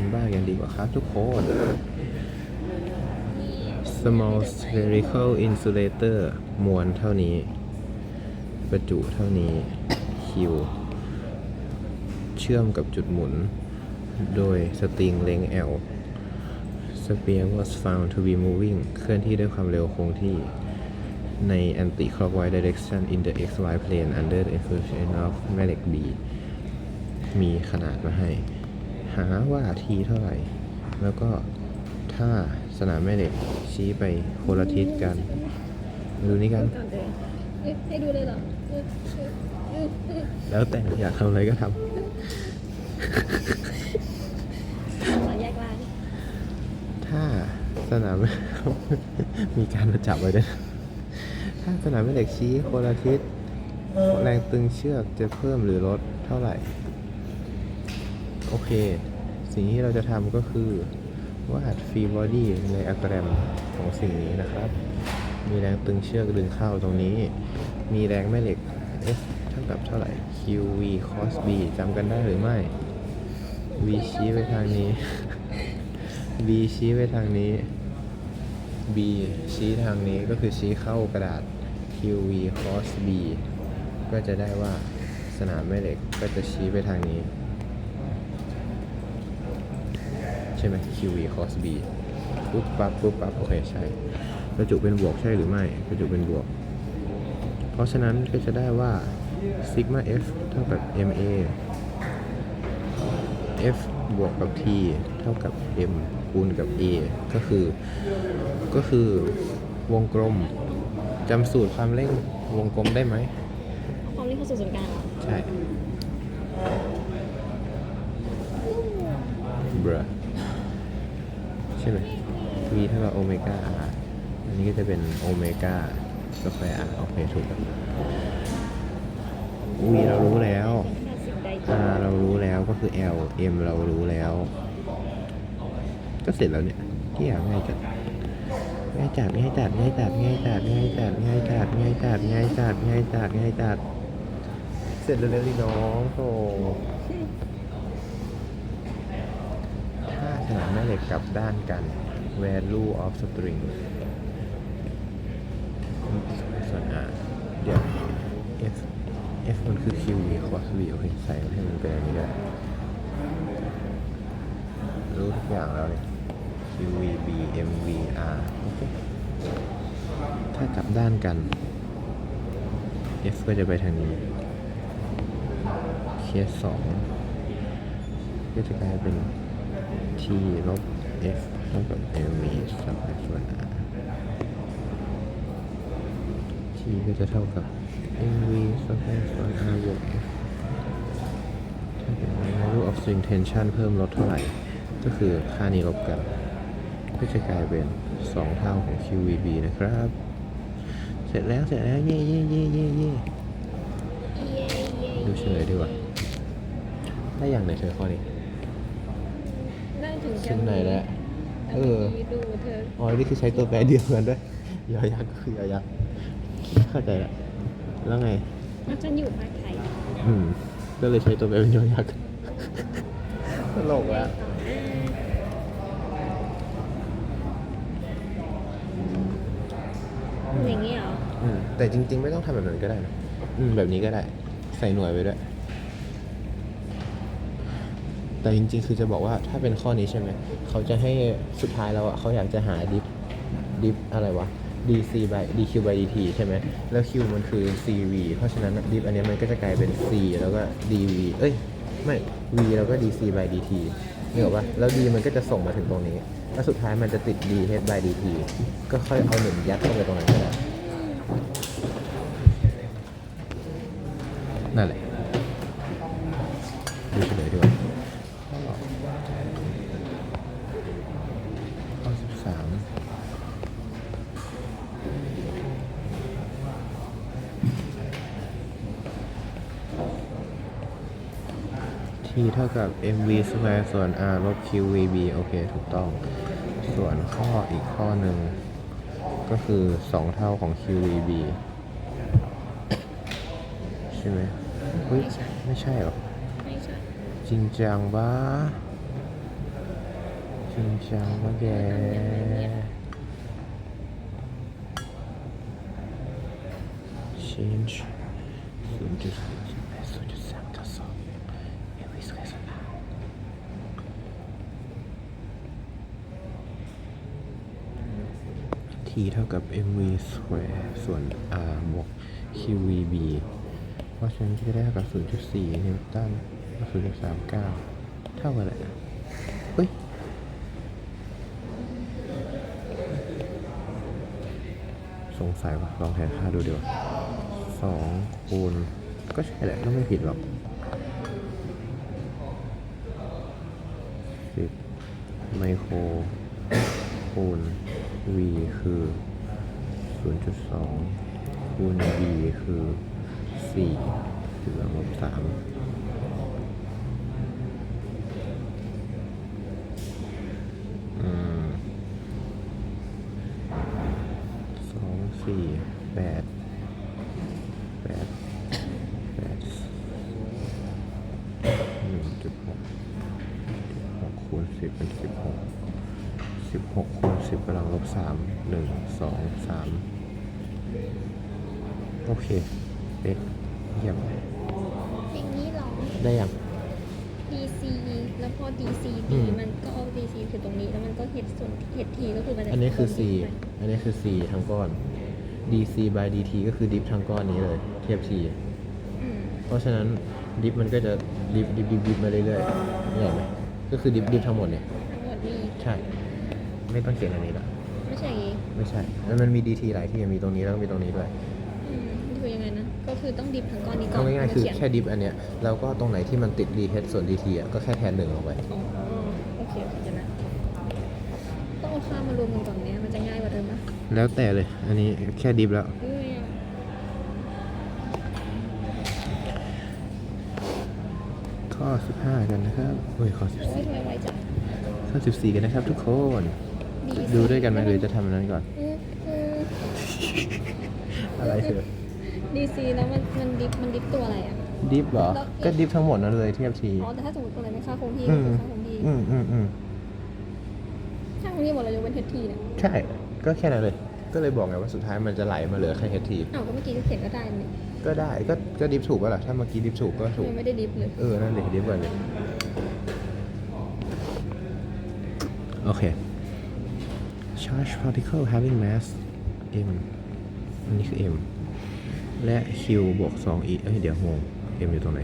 กันบ้างยังดีกว่าครับทุกคน small spherical insulator มวลเท่านี้ ประจุเท่านี้ Q เชื่อมกับจุดหมุน โดยสตริงเลง L Sphere was found to be moving เคลื่อนที่ด้วยความเร็วคงที่ใน anti-clockwise direction in the xy plane under the influence of แม่เหล็ก B มีขนาดมาให้ หาว่า t เท่าไหร่ แล้วก็ถ้าสนามแม่เหล็กชี้ไปโคนละทิศกันมาดูนี่กันก่อนเลยเอ้ยให้ดูเลยเหรอเออเออเออเออแล้วแต่อยากทำอะไรก็ทขอแยกล่างำถ้าสนาม มีการมาจับไว้ด้วยนะถ้าสนามแม่เหล็กชี้โคนละทิศแรงตึงเชือกจะเพิ่มหรือลดเท่าไหร่ โอเค สิ่งที่เราจะทำก็คือวาดฟรีบอดี้ในอะแกรมของสิ่งนี้นะครับ มีแรงตึงเชือกดึงเข้าตรงนี้ มีแรงแม่เหล็ก F เท่ากับเท่าไหร่ QV cos B จำกันได้หรือไม่ V ชี้ไปทางนี้ B ชี้ไปทางนี้ B ชี้ทางนี้ก็คือชี้เข้ากระดาษ QV cos B ก็จะได้ว่าสนามแม่เหล็กก็จะชี้ไปทางนี้ ใช่ไหม QV cos B ปุ๊บปั๊บปุ๊บปั๊บโอเคใช่ประจุเป็นบวกใช่หรือไม่ประจุเป็นบวก เพราะฉะนั้นก็จะได้ว่า sigma f เท่ากับ ma f บวกกับ t เท่ากับ m คูณกับ a ก็คือ ก็คือวงกลมจำสูตรความเร่งวงกลมได้ไหมความนี้เข้าสู่ศูนย์กลางเหรอใช่บร ใช่ไหม v เท่ากับโอเมก้า r อันนี้ก็จะเป็นโอเมก้าสแควร์ r โอเคถูกแล้ว v เรารู้แล้ว r เรารู้แล้วก็คือ l m เรารู้แล้ว ก็เสร็จแล้วเนี่ยที่อยากง่ายจัดง่ายจัดง่ายจัดง่ายจัดง่ายจัดง่ายจัดง่ายจัดง่ายจัดง่ายจัดง่ายจัดง่ายจัดเสร็จแล้วเร็วดิน้องโธ่ ถ้าสนามแม่เหล็กกลับด้านกัน value of string ส่วน r เดี๋ยว f f มันคือ q v cos v โอเคใส่ให้มันเป็นอันนี้ได้รู้ทุกอย่างแล้วเนี่ย q v b m v r โอเค ถ้ากลับด้านกัน f ก็จะไปทางนี้ เคสสองก็จะกลายเป็น t ลบ f เท่ากับ m v สับไปส่วน r t ก็จะเท่ากับ mv สับไปส่วน r บวก f ถ้าเป็น value of string tension เพิ่มลดเท่าไหร่ ก็คือค่านี้ลบกัน ก็จะกลายเป็น 2 เท่าของ qvb นะครับ เสร็จแล้วเสร็จแล้ว เย่เย่เย่เย่เย่เย่เย่ดูเฉลยดีกว่าได้อย่างไหนเธอข้อนี้ได้ ถึงถึงไหนแล้วเออดูเธออ๋อนี่คือใช้ตัวแปรเดียวกันด้วยยอยักษ์ก็คือยอยักษ์เข้าใจละแล้วไงมันฉันอยู่ภาคไทยอืมก็เลยใช้ตัวแปรเป็นยอยักษ์ตลกละอย่างนี้เหรออืมแต่จริง ๆ ไม่ต้องทำแบบนั้นก็ได้นะอืมแบบนี้ก็ได้ ใส่หน่วยไปด้วย แต่จริงๆ คือจะบอกว่าถ้าเป็นข้อนี้ใช่ไหม เขาจะให้สุดท้ายแล้วอะเขาอยากจะหาดิฟดิฟอะไรวะ dc by dq by dt ใช่ไหม แล้ว q มันคือ cv เพราะฉะนั้นดิฟอันนี้มันก็จะกลายเป็น c แล้วก็ dv เอ้ย ไม่ v แล้วก็ dc by dt นี่หรอกปะแล้ว d มันก็จะส่งมาถึงตรงนี้ แล้วสุดท้ายมันจะติด dh by dt ก็ค่อยเอาหนึ่งยัดเข้าไปตรงนั้นก็ได้นั่นแหละ ดูเฉลยดีกว่าข้อสิบสาม ที่เท่ากับ mv square ส่วน r ลบ qvb โอเค ถูกต้อง ส่วนข้ออีกข้อหนึ่ง ก็คือ 2 เท่าของ qvb ใช่ไหมเฮ้ย ไม่ใช่ไม่ใช่หรอ ไม่ใช่ จริงจังบ้าชิงช้าว่าแกชินชศูนย์จุดศูนย์แปดศูนย์จุดสามเก้าสองเอวิสเวสนา ทีเท่ากับ mv square ส่วน r บวก qvb เพราะฉะนั้นจะได้เท่ากับ 0.4 นิวตัน0.39 เท่ากันเลยเฮ้ยสงสัยว่าลองแทนค่าดูเดีกว่าสองคูณก็ใช่แหละก็ไม่ผิดหรอกสิบไมโครคูณ v คือ 0.2 คูณ b คือ4ถึงลบ3อืม สองสี่แปดแปดแปดหนึ่งจุดหกหกคูณสิบเป็นสิบหกสิบหกคูณสิบกำลังลบสามหนึ่งสองสามโอ เคเป๊ะเยี่ยมอย่างนี้เหรอได้ยัง DC แล้วพอ DC อื D มมันก็เอา DC คือตรงนี้แล้วมันก็เห็ดส่วนเห็ดทีก็คือมันจะอันนี้คือตรง C อันนี้คือ C ทั้งก้อน dc by dt ก็คือดิฟทั้งก้อนนี้เลย เทียบ T อืมเพราะฉะนั้นดิฟมันก็จะดิฟดิฟดิฟดิฟมาเรื่อยๆนี่เห็นไหมก็คือดิฟดิฟทั้งหมดเนี่ย ทั้งหมดนี่ใช่ ไม่ต้องเขียนอันนี้ละ ไม่ใช่อย่างนี้ไม่ใช่ แล้วมันมี dt หลายที่มีตรงนี้แล้วก็มีตรงนี้ด้วย อืม คือยังไงนะ ก็คือต้องดิบทั้งก้อนนี้ก่อนเอาง่ายๆคือแล้วเขีนแค่ดิฟอันเนี้ยแล้วก็ตรงไหนที่มันติด dt ส่วน dt อะก็แค่แทนหนึ่งลงไปอ๋อโอเคโอเคเดี๋ยวนะต้องเอาข้ามมารวมกันก่อนเนี้ยมันจะง่ายกว่าเดิมปะแล้วแต่เลย อันนี้แค่ดิฟแล้ว เอ้ยอะข้อ 15 กันนะครับเฮ้ยข้อโอ้ยทำไมไวจัง14ข้อ14 กันนะครับทุกคน DC ดูด้วยกันไหมหรือจะทำอันนั้นก่อนอืมอืมอะไรเถอะ DC แล้วมันมันดิบมันดิบตัวอะไรอะ ดิฟเหรอ แล้ว ก็ดิฟทั้งหมดนั่นเลยเทียบทีอ๋อแต่ถ้าสมมติตัวอะไรไม่ค่าคงที่อืก็มคือค่าคงที่อืมอืมอืมค่าคงที่หมดเลยยกเว้นเฮดทีเนี่ยใช่ ก็แค่นั้นเลย ก็เลยบอกไงว่าสุดท้ายมันจะไหลมาเหลือแค่เฮดทีอ้าวก็เมื่อกี้ก็เขียนก็ได้นี่ก็ได้ก็ก็ดิฟถูกป่ะล่ะถ้าเมื่อกี้ดิฟถูกก็ถูกยังไม่ได้ดิบเลยเออ นั่นเลยดิฟก่อนเลยโอเค charge particle having mass m อันนี้คือ m และ q บวก 2e เอ้ยเดี๋ยวงง m อยู่ตรงไหน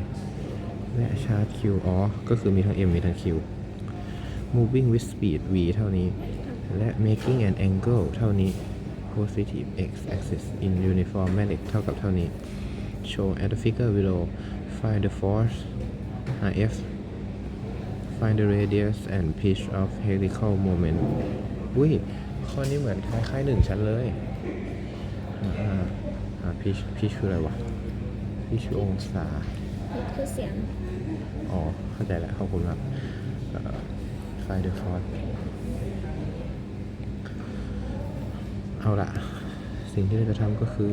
และ charge q อ๋อ ก็คือมีทั้ง m มีทั้ง q moving with speed v เท่านี้ และ making an angle เท่านี้ positive x axis in uniform magnetic เท่ากับเท่านี้ show at the figure below find the force RF find the radius and pitch of helical moment อุ้ย ข้อนี้เหมือนคล้ายๆหนึ่งชั้นเลยอ่า อ่าอ่า pitch pitch คืออะไรวะ pitch คือองศานี่คือเสียง อ๋อ เข้าใจแล้วขอบคุณมากเอ่อ find the force เอาละสิ่งที่เราจะทำก็คือ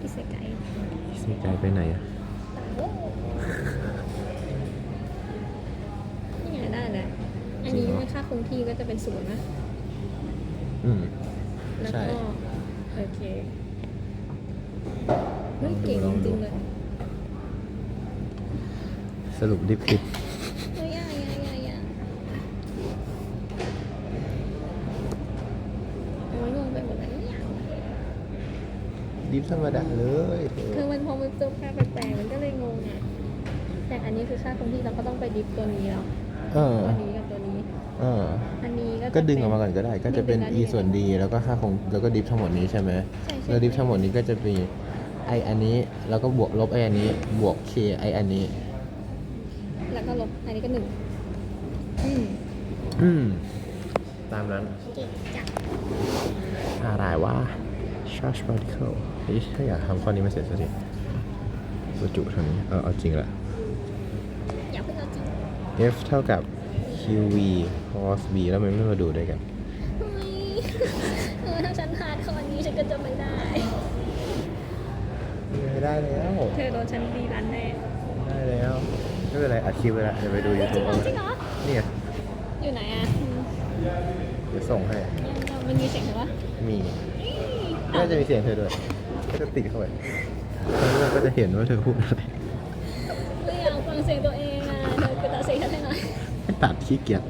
ที่เสียไกลสนใจไปไหนอะนี่ไงได้แล้วอันนี้มันค่าคงที่ก็จะเป็นศูนย์นะอืม แล้ว ใช่ ก็โอเค เฮ้ยเก่งลองดูจริงๆเลยสรุปดิฟผิดเฮ้ยอะอะอะอะโอ้ยงงไปหมดแล้วเนี่ยดิฟธรรมดาเลยเธคืออมันพอมันเจอค่าแปลกๆมันก็เลยงงอะแต่อันนี้คือค่าคงที่เราก็ต้องไปดิฟตัวนี้แล้วเออตัวนี้กับตัวนี้ เออ อันนี้ก็จะก็ดึงออกมาก่อนก็ได้ ก็จะเป็นดึง e ส่วน d แล้วก็ค่าคงแล้วก็ดิฟทั้งหมดนี้ใช่ไหมใช่ใช่แล้วดิฟทั้งหมดนี้ก็จะมี ไออันนี้ แล้วก็บวกลบไออันนี้ บวก k ไออันนี้ แล้วก็ลบ อันนี้ก็หนึ่งอืมอืม ตามนั้นเก่งจังอะไรวะ charge particle เฮ้ยถ้าอยากทำข้อนี้มาเสร็จสักทีตัวจุเท่านี้ เออเอาจริงละ อย่าเพิ่งเอาจริง f เท่ากับ qv cos b แล้วมันไม่มาดูด้วยกัน เฮ้ยเออถ้าฉันพลาดข้อนี้ฉันก็จะไม่ได้ ไม่ได้แล้วเธอโดนฉันดีรันแน่ได้แล้วไม่เป็นไรอัดคลิปไปแล้วเดี๋ยวไปดูเฮ้ยจริ YouTube งเหรอจริงเหรอ นี่ไงอยู่ไหนอะอืมเดี๋ยวส่งให้มันมีเสียงใช่ปะมีน่าจะมีเสียงเธอด้วยก็จะติดเข้าไปแล้วก็จะเห็นว่าเธอพูดอะไรไม่อยากฟังเสียงตัวเองอะเธอไปตัดเสียงฉันให้หน่อยไม่ตัดขี้เกียจ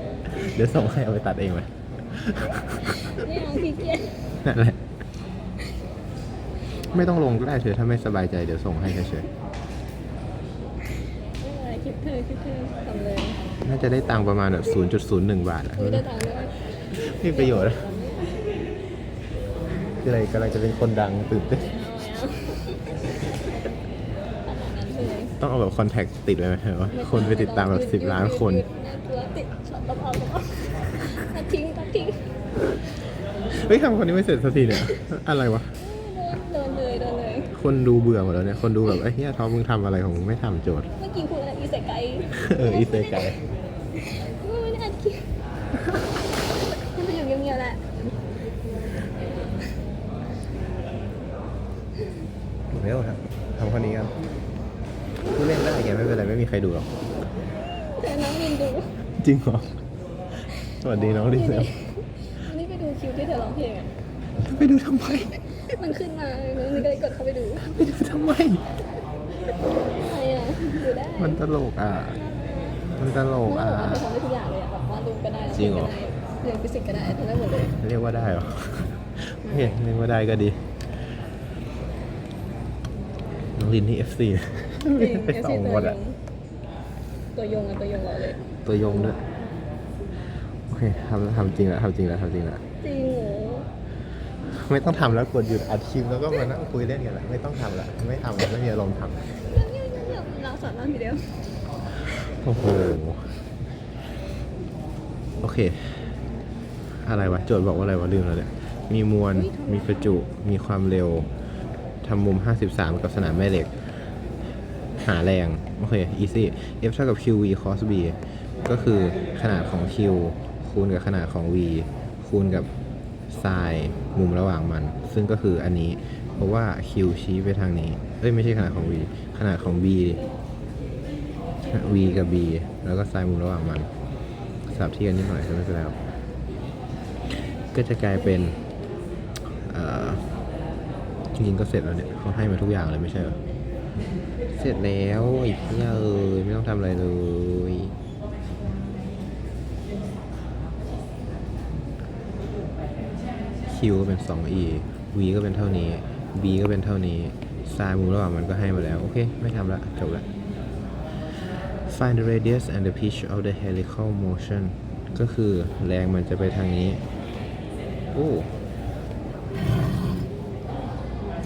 เดี๋ยวส่งให้เอาไปตัดเองไหมไม่เอาขี้เกียจนั่นแหละ ไม่ต้องลงก็ได้เธอถ้าไม่สบายใจเดี๋ยวส่งให้เฉยไม่เป็นไรคลิปเธอคลิปเธอทำเลยๆน่าจะได้ตังค์ประมาณแบบ0.01 บาทอะ คุยได้ตังค์ด้วยไม่มีประโยชน์อะคืออะไรกำลังจะเป็นคนดังตื่นเต้นเอาไม่เอาขนาดนั้นเลยต้องเอาแบบคอนแทคติดไว้ไหมว่าคนไปติดตามแบบสิบล้านคน น่ากลัวติดช็อตต้องเอาต้องเอาตัดทิ้งตัดทิ้ง เฮ้ยทำคนนี้ไม่เสร็จสักทีเนี่ย อะไรวะ คนดูเบื่อหมดแล้วเนี่ย คนดูแบบไอ้เฮียท็อปมึงทำอะไรของมึงไม่ทำโจทย์ เมื่อกี้พูดอะไรอีเสกไกเอออีเซไกไม่ได้อัดคลิปมันจะอยู่เงียบๆแหละเร็วครับทำคนนี้กันผู้เล่นได้แกไม่เป็นไรไม่มีใครดูหรอกแต่น้องมินดู จริงเหรอ สวัสดีน้องดิเซลนี่ไปดูคิวที่เธอร้องเพลงอะไปดูทำไม มันขึ้นมาแล้วนี่ก็เลยกดเข้าไปดูไปดูทำไมใครอะดูได้มันตลกอะ มันตลน้องกบออะกว่าเธอทำได้ทุกอย่างเลยอะแบบว่าดูก็ได้จริงเหรอ เรียนฟิสิกส์ก็ได้ทำได้หมดเลยเรียกว่าได้เหรอไม่เห็นเรียกว่าได้ก็ดี น้องลินที่ FC จริงไปเอฟสอซีงตัหมวดยอะ งตัวยงอะตัวยงเราเลย ตัวยงด้วย โอเคทำทำจริงแล้วทำจริงแล้วทำจริงแล้ว จริงโห ไม่ต้องทำแล้วกดหยุดอัดคลิปแล้วก็มานั่งคุยเล่นกันละไม่ต้องทำละไม่ทำละไม่มีอารมณ์ทเงียบเงียบเงียบเงียบเราสอนเราทีเดียวำโอ้โหโอเค อะไรวะโจทย์บอกว่าอะไรวะลืมแล้วเนี่ยมีมวลมีประจุมีความเร็วทำมุม 53 กับสนามแม่เหล็ก หาแรง โอเค easy f เท่ากับ qv cos b ก็คือขนาดของ q คูณกับขนาดของ v คูณกับ sin มุมระหว่างมัน ซึ่งก็คืออันนี้ เพราะว่า q ชี้ไปทางนี้ เอ้ยไม่ใช่ขนาดของ v ขนาดของ b v กับ b แล้วก็ sin มุมระหว่างมันสับที่กันนิดหน่อยก็ไม่เป็นไรหรอกก็จะกลายเป็นจริงๆก็เสร็จแล้วเนี่ยเขาให้มาทุกอย่างเลยไม่ใช่เหรอ เสร็จแล้วไอ้เหี้ยเอ้ยไม่ต้องทำอะไรเลย ก็เป็น 2e V ก็เป็นเท่านี้ B ก็เป็นเท่านี้ซายมุมระหว่างมันก็ให้มาแล้ว โอเค ไม่ทำละ จบละ Find the radius and the pitch of the helical motion ก็คือแรงมันจะไปทางนี้ โอ้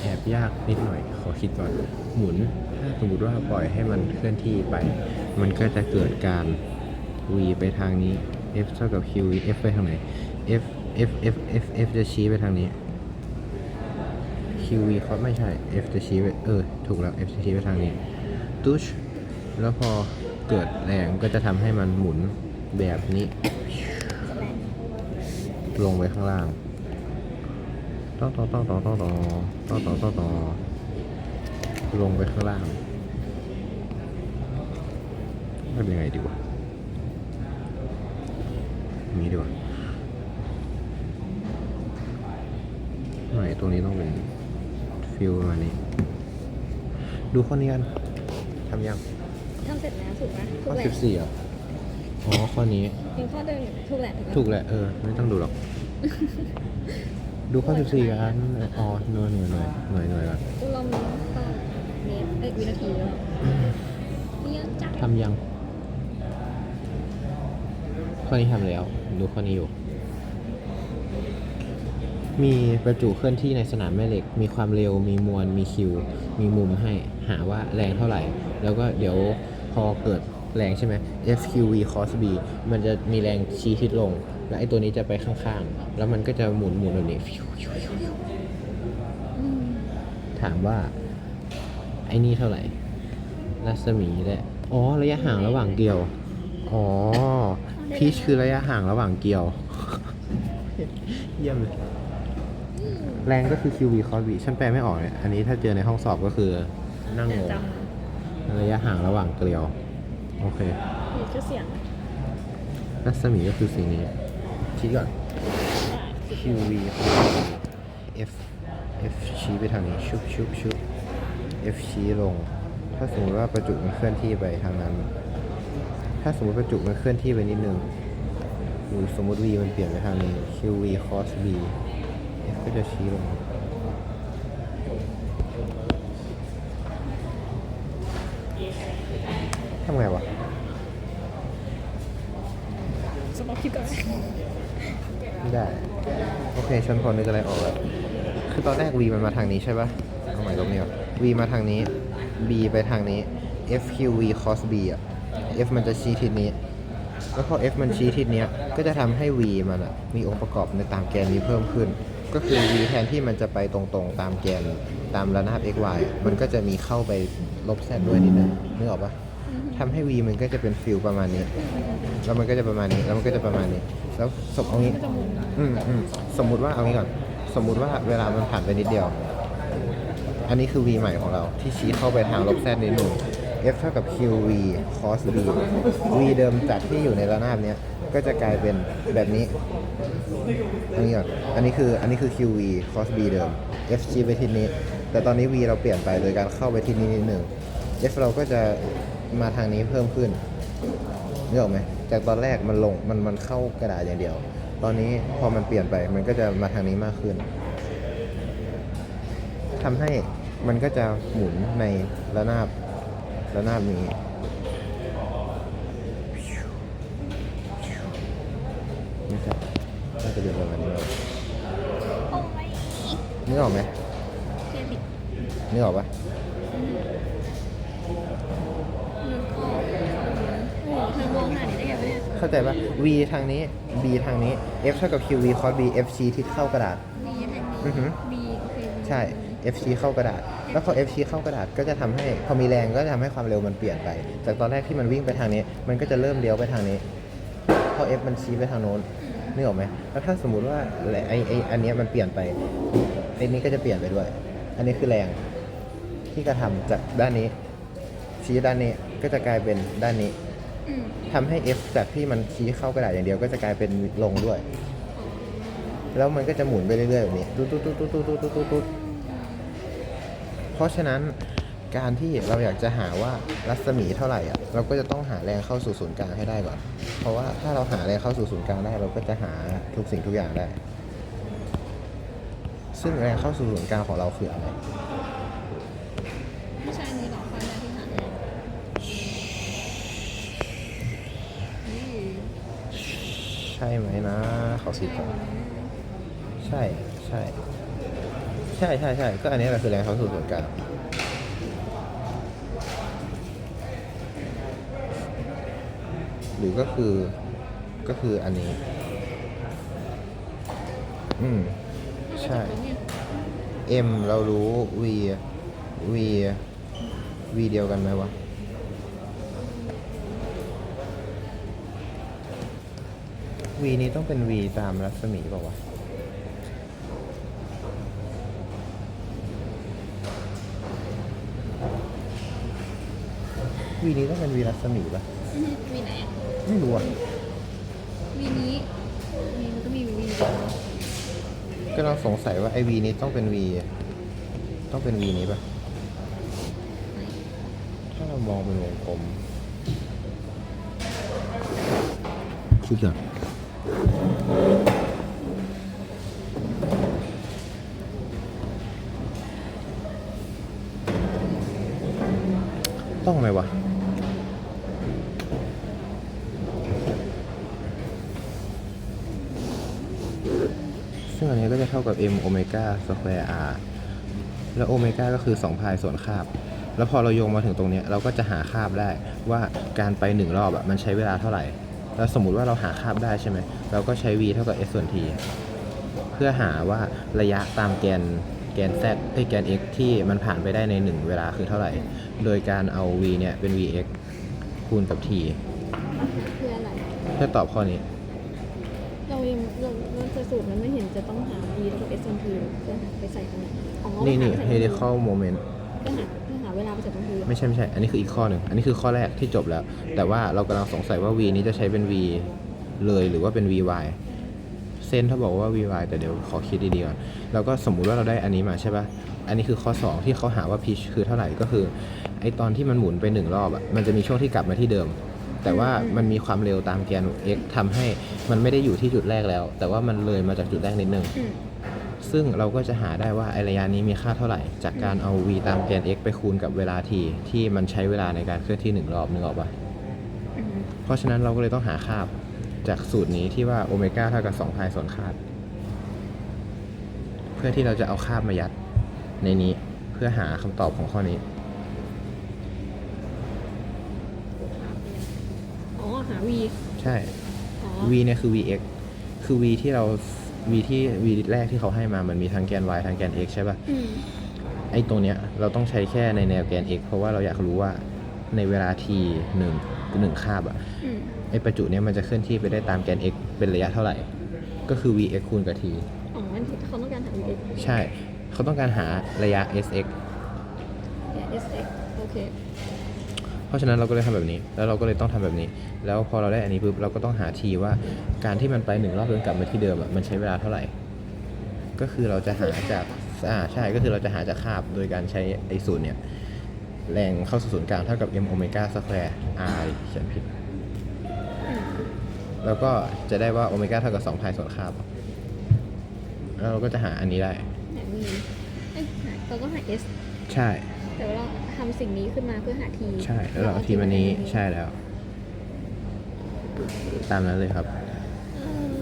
แอบยากนิดหน่อย ขอคิดก่อน หมุน ถ้าสมมติว่าปล่อยให้มันเคลื่อนที่ไป มันก็จะเกิดการ v ไปทางนี้ f เท่ากับ q f ไปทางไหน f f f f f จะชี้ไปทางนี้ q v เขาไม่ใช่ f จะชี้ไปเออ ถูกแล้ว f จะชี้ไปทางนี้ตุชแล้วพอเกิดแรงก็จะทำให้มันหมุนแบบนี้ ลงไปข้างล่างต่อต่อต่อต่อต่อต่อต่อต่อต่อต่อลงไปข้างล่างทำยังไงดีวะนี้ดีกว่า รงนี้ต้องเป็นฟิลประมาณนี้ ดูข้อนี้กันทำยังทำเสร็จแล้วถูกไหมถูข้อกแหละสิบสี่อะอ๋อข้อนี้ ยังข้อเดิมถูกแหละถูกไหมถูกแหละเออ ไม่ต้องดูหรอก ดูข้อสิบสี่กันอ๋อหน่วยหน่วยหน่วยหน่วยหน่วยก่อนอุลมต่อเมตรเอ้ยวินาทีแล้วเยอะจังทำยัง ข้อนี้ทำแล้ว ดูข้อนี้อยู่ มีประจุเคลื่อนที่ในสนามแม่เหล็ก มีความเร็ว มีมวล มีคิว มีมุมให้หาว่าแรงเท่าไหร่ แล้วก็เดี๋ยวพอเกิดแรงใช่ไหม FQV cos B มันจะมีแรงชี้ทิศลง แล้วไอตัวนี้จะไปข้างๆ แล้วมันก็จะหมุนหมุนแบบนี้ ถามว่า ไอนี่เท่าไหร่ รัศมีและ อ๋อ ระยะห่างระหว่างเกลียว อ๋อ พีชคือระยะห่างระหว่างเกลียว เยี่ยมเลย แรงก็คือ QV cos V ฉันแปลไม่ออกเนี่ย อันนี้ถ้าเจอในห้องสอบก็คือนั่งงงจำระยะห่างระหว่างเกลียว โอเคมีชื่อเสียงรัศมีก็คือสิ่งนี้ T ชี้ก่อน QV คือ F F ชี้ไปทางนี้ชุบชุบชุบ F ชี้ลง ถ้าสมมติว่าประจุมันเคลื่อนที่ไปทางนั้น ถ้าสมมติประจุมันเคลื่อนที่ไปนิดนึงหรือสมมติ V มันเปลี่ยนไปทางนี้ QV cos V F ก็จะชี้ลงทำไงวะสำหรับพี่ก่อนไม่ได้ โอเคฉันพอนึกอะไรออกแล้ว คือตอนแรก V มันมาทางนี้ใช่ปะเอาใหม่รอบนี้ก่อน V มาทางนี้ B ไปทางนี้ F Q V cos B อะ F มันจะชี้ทิศนี้ แล้วพอ F มันชี้ทิศเนี้ยก็จะทำให้ V มันอะ มีองค์ประกอบในตามแกนนี้เพิ่มขึ้น ก็คือ V แทนที่มันจะไปตรงๆ ตามแกนตามระนาบ x y มันก็จะมีเข้าไปลบแซดด้วยนิดนึงนึกออกปะทำให้ V มันก็จะเป็นฟิลประมาณนี้ แล้วมันก็จะประมาณนี้ แล้วมันก็จะประมาณนี้ แล้วสมเอางี้อืมอืมสมมุติว่าเอางี้ก่อน สมมุติว่าเวลามันผ่านไปนิดเดียว อันนี้คือ v ใหม่ของเราที่ชี้เข้าไปทางลบแซดนิดหนึ่ง f เท่ากับ qv cos b v เดิมจากที่อยู่ในระนาบเนี้ยก็จะกลายเป็นแบบนี้อันนี้ก่อนอันนี้คืออันนี้คือ qv cos b เดิม f ชี้ไปทิศนี้ แต่ตอนนี้ v เราเปลี่ยนไปโดยการเข้าไปทิศนี้นิดหนึ่ง f เราก็จะมาทางนี้เพิ่มขึ้นนึกออกไหมจากตอนแรกมันลงมันมันเข้ากระดาษอย่างเดียว ตอนนี้พอมันเปลี่ยนไปมันก็จะมาทางนี้มากขึ้นทำให้มันก็จะหมุนในระนาบ ระนาบนี้นะครับน่าจะเป็นประมาณนี้ครับนึกออกไหมนึกออกปะเข้าใจปะ v ทางนี้ b ทางนี้ f เท่ากับ qv cos b f c ทิศเข้ากระดาษ b ใช่ F ชี้เข้ากระดาษ แล้วพอ F ชี้เข้ากระดาษก็จะทำให้พอมีแรงก็จะทำให้ความเร็วมันเปลี่ยนไป จากตอนแรกที่มันวิ่งไปทางนี้ มันก็จะเริ่มเลี้ยวไปทางนี้ พอ F มันชี้ไปทางโน้นนึกออกไหมแล้วถ้าสมมุติว่าไอไออันนี้มันเปลี่ยนไปไอนี้ก็จะเปลี่ยนไปด้วย อันนี้คือแรงที่กระทำจากด้านนี้ ชี้ด้านนี้ก็จะกลายเป็นด้านนี้ทำให้ F จากที่มันชี้เข้ากระดาษอย่างเดียวก็จะกลายเป็นลงด้วย แล้วมันก็จะหมุนไปเรื่อยๆแบบนี้ตุ๊ดตุ๊ดตุ๊ดตุ๊ดตุ๊ดตุ๊ดตุ๊ด เพราะฉะนั้นการที่เราอยากจะหาว่ารัศมีเท่าไหร่อะเราก็จะต้องหาแรงเข้าสู่ศูนย์กลางให้ได้ก่อน เพราะว่าถ้าเราหาแรงเข้าสู่ศูนย์กลางได้ เราก็จะหาทุกสิ่งทุกอย่างได้ ซึ่งแรงเข้าสู่ศูนย์กลางของเราคืออะไรไม่ใช่อันนี้หรอกฟันที่หาเลยนี่ใช่ไหมนะขอสิบก่อนใช่ใช่ ใช่ใช่ใช่ก็อันนี้แหละคือแรงเขาสู่ศูนกลางหรือก็คือก็คืออันนี้ อืม ใช่ M เรารู้ V V V เดียวกันไหมวะ V นี้ต้องเป็น V ตามรัศมีเปล่าวะ V นี้ต้องเป็น V รัศมีปะอือหือวีไหนอะไม่รู้อะวีนี้วีมันก็มีวีเดียวก็เราสงสัยว่าไอ้ V นี้ต้องเป็น V ต้องเป็น V นี้ปะถ้าเรามองเป็นวงกลมคิดก่อนต้องไหมวะ ซึ่งอันนี้ก็จะเท่ากับ m โอเมก้าสแควร์ r แล้วโอเมก้าก็คือ2พายส่วนคาบ แล้วพอเราโยงมาถึงตรงเนี้ยเราก็จะหาคาบได้ว่าการไปหนึ่งรอบอะมันใช้เวลาเท่าไหร่ แล้วสมมุติว่าเราหาคาบได้ใช่ไหม เราก็ใช้ v เท่ากับ s ส่วน t เพื่อหาว่าระยะตามแกนแกน z ไอ้ยแกน x ที่มันผ่านไปได้ใน 1 เวลาคือเท่าไหร่ โดยการเอา v เนี่ยเป็น vx คูณกับ t คืออะไรเพื่อตอบข้อนี้ เรายังเราเราจะสูตรมันไม่ ไปใส่ตรงไหนอ๋อนี่นี่ไปใส่ตรง helical moment เพื่อหาเพื่อหาเวลาไปใส่ตรง V ไม่ใช่ไม่ใช่ อันนี้คืออีกข้อหนึ่ง อันนี้คือข้อแรกที่จบแล้ว แต่ว่าเรากำลังสงสัยว่า v นี้จะใช้เป็น v เลยหรือว่าเป็น vy เซนเขาบอกว่า vy แต่เดี๋ยวขอคิดดีๆก่อนแล้วก็สมมุติว่าเราได้อันนี้มาใช่ปะอันนี้คือข้อ 2 ที่เขาหาว่า pitch คือเท่าไหร่ก็คือไอตอนที่มันหมุนไปหนึ่งรอบอะมันจะมีช่วงที่กลับมาที่เดิม แต่ว่ามันมีความเร็วตามแกน x ทำให้มันไม่ได้อยู่ที่จุดแรกแล้ว แต่ว่ามันเลยมาจากจุดแรกนิดนึง อืม ซึ่งเราก็จะหาได้ว่าไอระยะนี้มีค่าเท่าไหร่ จากการเอา v ตามแกน x ไปคูณกับเวลา t ที่มันใช้เวลาในการเคลื่อนที่หนึ่งรอบนึกออกปะอืมเพราะฉะนั้นเราก็เลยต้องหาคาบจากสูตรนี้ที่ว่าโอเมก้าเท่ากับ2พายส่วนคาบเพื่อที่เราจะเอาคาบมายัดในนี้เพื่อหาคำตอบของข้อนี้ อ๋อหา v ใช่ อ๋อ v เนี่ยคือ vx คือ v ที่เรา v ที่ v แรกที่เขาให้มามันมีทั้งแกน y ทั้งแกน x ใช่ปะอืมไอ้ตรงเนี้ยเราต้องใช้แค่ในแนวแกน x เพราะว่าเราอยากรู้ว่าในเวลา t หนึ่งหนึ่งคาบอะอืมไอ้ประจุเนี้ยมันจะเคลื่อนที่ไปได้ตามแกน x เป็นระยะเท่าไหร่ ก็คือ vx คูณกับ t อ๋ออันที่เขาต้องการหา v x ใช่ เขาต้องการหาระยะ sx เนี่ย s x โอเค เพราะฉะนั้นเราก็เลยทำแบบนี้ แล้วเราก็เลยต้องทำแบบนี้ แล้วพอเราได้อันนี้ปุ๊บเราก็ต้องหา t ว่าการที่มันไปหนึ่งรอบจนกลับมาที่เดิมอะมันใช้เวลาเท่าไหร่ ก็คือเราจะหาจากอ่าใช่ก็คือเราจะหาจากคาบโดยการใช้ไอ้สูตรเนี่ยแรงเข้าสู่ศูนย์กลางเท่ากับ m โอเมก้าสแควร์ r เขียนผิดอืมแล้วก็จะได้ว่าโอเมก้าเท่ากับ2พายส่วนคาบแล้วเราก็จะหาอันนี้ได้หา v เอ้ยหาเราก็หา s ใช่แต่ว่าเรา ทำสิ่งนี้ขึ้นมาเพื่อหา t ใช่แล้วเราเอาทีมันนี้ใช่แล้ว ตามนั้นเลยครับ เอิ่ม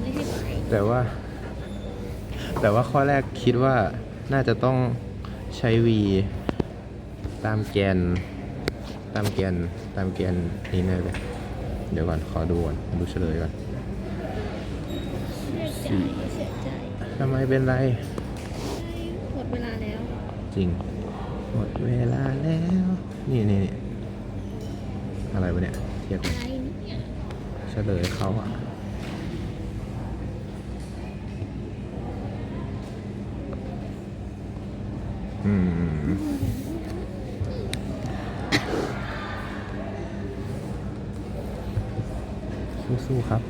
ไม่ให้ไปแต่ว่า แต่ว่าข้อแรกคิดว่าน่าจะต้องใช้ v ตามแกน ตามแกนตามแกนนี้แน่เลยเดี๋ยวก่อนขอดูก่อนดูเฉลยก่อน เสียใจเสียใจทำไมเป็นไร ริง หมดเวลาแล้ว นี่นี่นี่อะไรวะเนี่ยเทียบกันอะไรเนี่ยเฉลยเขาอะอืมสู้ๆครับ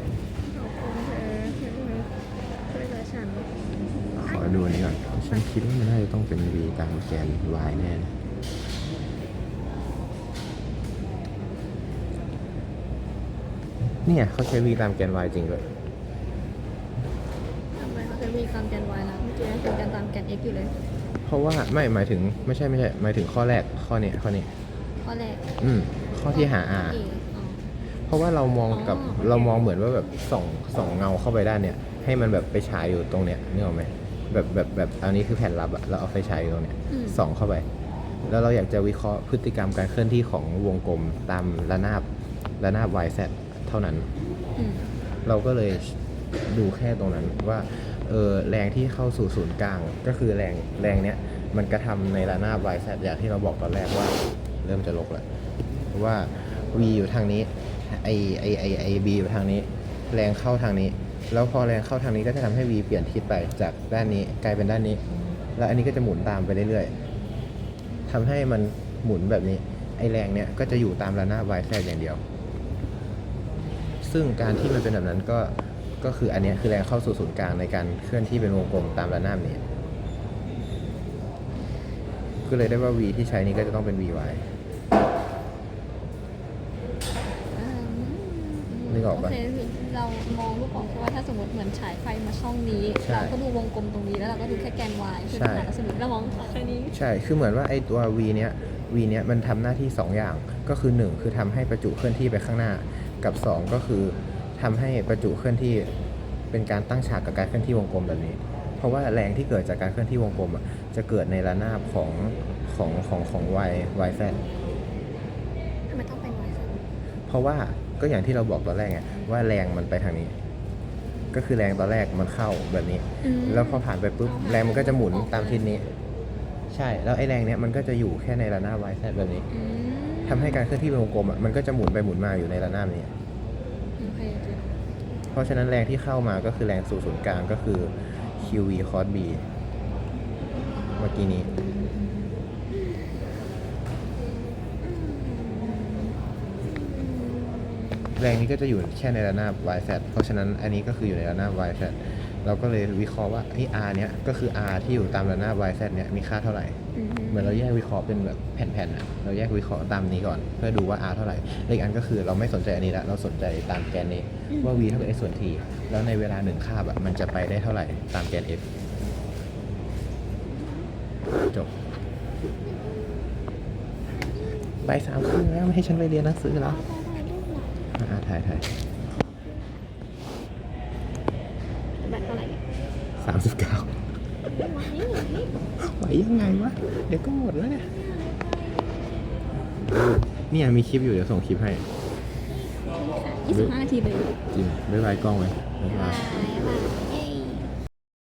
นนี้ก่อนฉันคิดว่ามันน่าจะต้องเป็น V ตามแกน Y แน่เลยเนี่ยเขาใช้ V ตามแกน Y จริงด้วยทำไมเขาจะมีตามแกน y แล้วเมื่อกี้ยังเป็นการตามแกน x อยู่เลยเพราะว่าไม่หมายถึงไม่ใช่ไม่ใช่หมายถึงข้อแรกข้อนี้ข้อนี้ข้อแรกอืมข้อที่หา R เออ๋อ เพราะว่าเรามองกับอ๋อ เรามองเหมือนว่าแบบส่องส่องเงาเข้าไปด้านเนี้ยให้มันแบบไปฉายอยู่ตรงเนี้ยนึกออกไหม แบบแบบแบบอันนี้คือแผ่นรับอะแล้วเอาไฟฉายอยู่ตรงเนี้ยอืมส่องเข้าไป แล้วเราอยากจะวิเคราะห์พฤติกรรมการเคลื่อนที่ของวงกลมตามระนาบระนาบ y z เท่านั้นอืมเราก็เลยดูแค่ตรงนั้นว่าเออแรงที่เข้าสู่ศูนย์กลาง ก็คือแรงแรงเนี้ยมันกระทำในระนาบ y z อย่างที่เราบอกตอนแรกว่า เริ่มจะลกแล้วเพราะว่า v อยู่ทางนี้ไอไอไอไอ b อยู่ทางนี้ แรงเข้าทางนี้ แล้วพอแรงเข้าทางนี้ก็จะทำให้ v เปลี่ยนทิศไปจากด้านนี้กลายเป็นด้านนี้ แล้วอันนี้ก็จะหมุนตามไปเรื่อยๆทำให้มันหมุนแบบนี้ ไอแรงเนี้ยก็จะอยู่ตามระนาบ y z อย่างเดียว ซึ่งการที่มันเป็นแบบนั้นก็ก็คืออันนี้คือแรงเข้าสู่ศูนย์กลางในการเคลื่อนที่เป็นวงกลมตามระนาบนี้ ก็เลยได้ว่า v ที่ใช้นี้ก็จะต้องเป็น vy อืมนึกออกปะเคคือเรามองลูกของ เหมือนฉายไฟมาช่องนี้ ใช่เราก็ดูวงกลมตรงนี้แล้วเราก็ดูแค่แกน y คือใช่ ขนาดรัศมีเรามองแค่นี้ ใช่ คือเหมือนว่าไอ้ตัว v เนี้ย v เนี้ยมันทำหน้าที่ 2 อย่าง ก็คือ 1 คือทำให้ประจุเคลื่อนที่ไปข้างหน้า กับ 2 ก็คือทำให้ประจุเคลื่อนที่เป็นการตั้งฉากกับการเคลื่อนที่วงกลมแบบนี้ เพราะว่าแรงที่เกิดจากการเคลื่อนที่วงกลมอะจะเกิดในระนาบของของของของ y y z ทำไมต้องเป็น y ซะเพราะว่าก็อย่างที่เราบอกตอนแรกไงว่าแรงมันไปทางนี้ ก็คือแรงตอนแรกมันเข้าแบบนี้ อืม แล้วพอผ่านไปปุ๊บอ๋อแรงมันก็จะหมุนตามทิศนี้ ใช่ แล้วไอ้แรงเนี้ยมันก็จะอยู่แค่ในระนาบ y z แบบนี้อืมทำให้การเคลื่อนที่เป็นวงกลมอะมันก็จะหมุนไปหมุนมาอยู่ในระนาบนี้ โอเคโอเคเพราะฉะนั้นแรงที่เข้ามาก็คือแรงสู่ศูนย์กลางก็คือ qv cos b เมื่อกี้นี้ อ แรงนี้ก็จะอยู่แค่ในระนาบ y z เพราะฉะนั้นอันนี้ก็คืออยู่ในระนาบ y z เราก็เลยวิเคราะห์ว่าไอ้ r เนี้ยก็คือ r ที่อยู่ตามระนาบ y z เนี้ยมีค่าเท่าไหร่อือฮึเหมือนเราแยกวิเคราะห์เป็นแบบแผ่นๆอะเราแยกวิเคราะห์ตามนี้ก่อนเพื่อดูว่า r เท่าไหร่แล้วอีกอันก็คือเราไม่สนใจอันนี้ละเราสนใจตามแกนนี้ว่า v เท่ากับ x ส่วน t แล้วในเวลาหนึ่งคาบอะมันจะไปได้เท่าไหร่ตามแกน f จบบ่ายสามครึ่งแล้วไม่ให้ฉันไปเรียนหนังสือแล้ว อ่าถ่ายถ่ายแบบเท่าไหร่เนี่ยสามสิบเก้าไหวไหวไหวยังไงวะ เดี๋ยวก็หมดแล้วเนี่ย เนี่ยมีคลิปอยู่เดี๋ยวส่งคลิปให้ยี่สิบห้านาทีเลยจริงบ๊ายบายกล้องไว้บ๊ายบายบ๊ายบาย